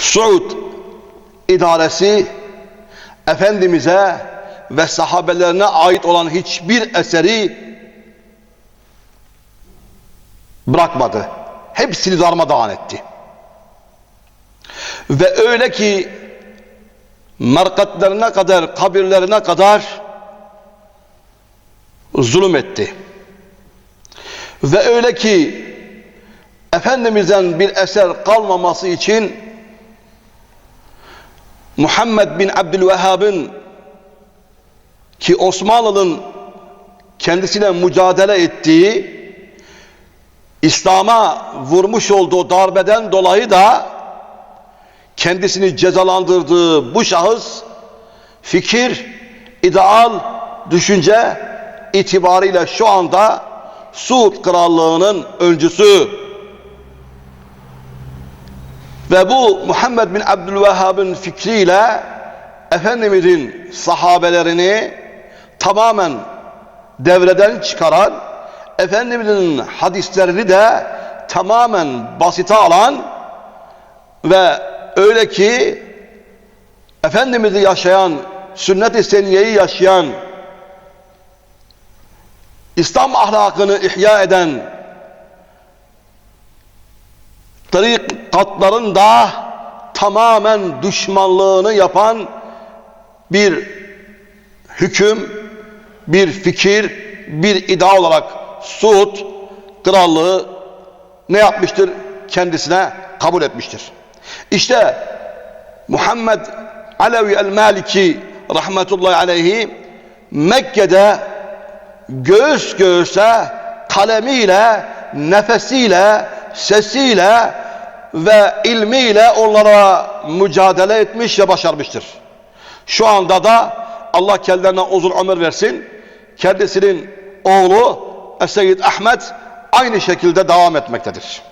Suud idaresi Efendimiz'e ve sahabelerine ait olan hiçbir eseri bırakmadı. Hepsini darmadağın etti. Ve öyle ki merkatlerine kadar, kabirlerine kadar zulüm etti. Ve öyle ki Efendimiz'den bir eser kalmaması için Muhammed bin Abdülvehhab'ın ki Osmanlı'nın kendisine mücadele ettiği İslam'a vurmuş olduğu darbeden dolayı da kendisini cezalandırdığı bu şahıs fikir, ideal, düşünce itibariyle şu anda Suud Krallığı'nın öncüsü ve bu Muhammed bin Abdülvehhab'ın fikriyle Efendimizin sahabelerini tamamen devreden çıkaran, Efendimizin hadislerini de tamamen basite alan ve öyle ki Efendimiz'i yaşayan, sünnet-i seniyeyi yaşayan, İslam ahlakını ihya eden tarikatların da tamamen düşmanlığını yapan bir hüküm, bir fikir, bir iddia olarak Suud krallığı ne yapmıştır? Kendisine kabul etmiştir. İşte Muhammed Alevi el-Maliki rahmetullahi aleyhi Mekke'de göğüs göğüse kalemiyle, nefesiyle, sesiyle ve ilmiyle onlara mücadele etmiş ve başarmıştır. Şu anda da Allah kendilerine uzun ömür versin. Kendisinin oğlu Eseyyid Ahmet aynı şekilde devam etmektedir.